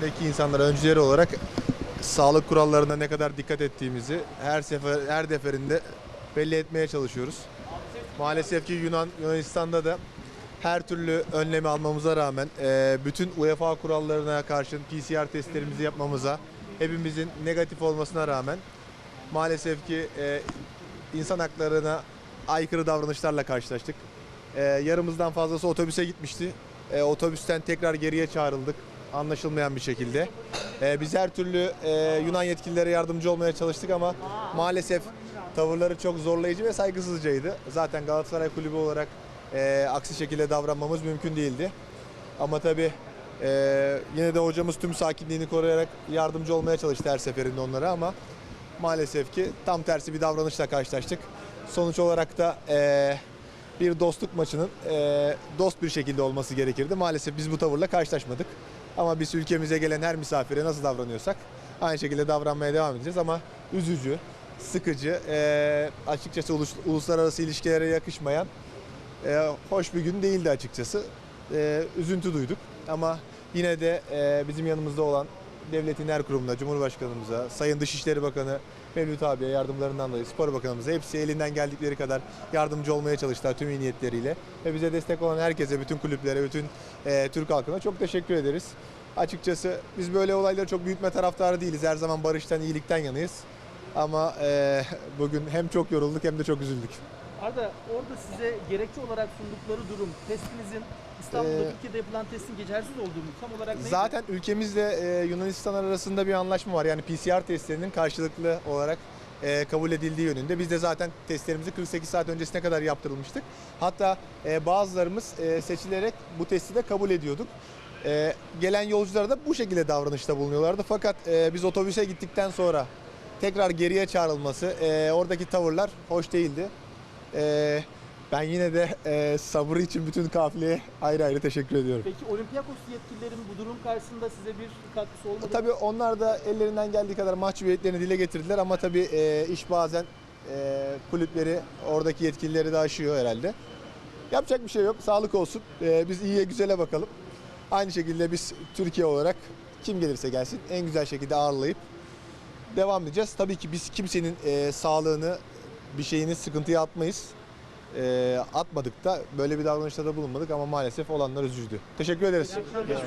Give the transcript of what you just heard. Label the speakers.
Speaker 1: içindeki insanlar öncüleri olarak sağlık kurallarına ne kadar dikkat ettiğimizi her sefer her deferinde belli etmeye çalışıyoruz. Maalesef ki Yunan Yunanistan'da da her türlü önlemi almamıza rağmen e, bütün UEFA kurallarına karşın PCR testlerimizi yapmamıza hepimizin negatif olmasına rağmen maalesef ki e, insan haklarına aykırı davranışlarla karşılaştık. E, yarımızdan fazlası otobüse gitmişti. Otobüsten tekrar geriye çağrıldık anlaşılmayan bir şekilde. E, biz her türlü e, Yunan yetkililere yardımcı olmaya çalıştık ama maalesef tavırları çok zorlayıcı ve saygısızcaydı. Zaten Galatasaray Kulübü olarak e, aksi şekilde davranmamız mümkün değildi. Ama tabii e, yine de hocamız tüm sakinliğini koruyarak yardımcı olmaya çalıştı her seferinde onlara ama maalesef ki tam tersi bir davranışla karşılaştık. Sonuç olarak da e, bir dostluk maçının e, dost bir şekilde olması gerekirdi. Maalesef biz bu tavırla karşılaşmadık. Ama biz ülkemize gelen her misafire nasıl davranıyorsak aynı şekilde davranmaya devam edeceğiz. Ama üzücü, sıkıcı, e, açıkçası ulus- uluslararası ilişkilere yakışmayan e, hoş bir gün değildi açıkçası. E, üzüntü duyduk ama yine de e, bizim yanımızda olan devletin her kurumuna, Cumhurbaşkanımıza, Sayın Dışişleri Bakanı Mevlüt abiye yardımlarından dolayı Spor Bakanımıza hepsi elinden geldikleri kadar yardımcı olmaya çalıştılar tüm iyi niyetleriyle. Ve bize destek olan herkese, bütün kulüplere, bütün e, Türk halkına çok teşekkür ederiz. Açıkçası biz böyle olayları çok büyütme taraftarı değiliz. Her zaman barıştan, iyilikten yanıyız. Ama e, bugün hem çok yorulduk hem de çok üzüldük.
Speaker 2: Arda orada size gerekçe olarak sundukları durum testinizin İstanbul'da
Speaker 1: Ee,
Speaker 2: Türkiye'de yapılan testin geçersiz olduğunu tam olarak neydi?
Speaker 1: Zaten ülkemizle e, Yunanistan arasında bir anlaşma var. Yani PCR testlerinin karşılıklı olarak e, kabul edildiği yönünde. Biz de zaten testlerimizi 48 saat öncesine kadar yaptırılmıştık. Hatta e, bazılarımız e, seçilerek bu testi de kabul ediyorduk. E, gelen yolculara da bu şekilde davranışta bulunuyorlardı. Fakat e, biz otobüse gittikten sonra tekrar geriye çağrılması, e, oradaki tavırlar hoş değildi. E, ben yine de e, sabrı için bütün kafileye ayrı ayrı teşekkür ediyorum.
Speaker 2: Peki Olympiakos yetkililerin bu durum karşısında size bir katkısı olmadı mı?
Speaker 1: Tabii onlar da ellerinden geldiği kadar mahcubiyetlerini dile getirdiler ama tabii e, iş bazen e, kulüpleri, oradaki yetkilileri de aşıyor herhalde. Yapacak bir şey yok. Sağlık olsun. E, biz iyiye güzele bakalım. Aynı şekilde biz Türkiye olarak kim gelirse gelsin en güzel şekilde ağırlayıp devam edeceğiz. Tabii ki biz kimsenin e, sağlığını, bir şeyini sıkıntıya atmayız. E, atmadık da böyle bir davranışta da bulunmadık ama maalesef olanlar üzücü. Teşekkür ederiz.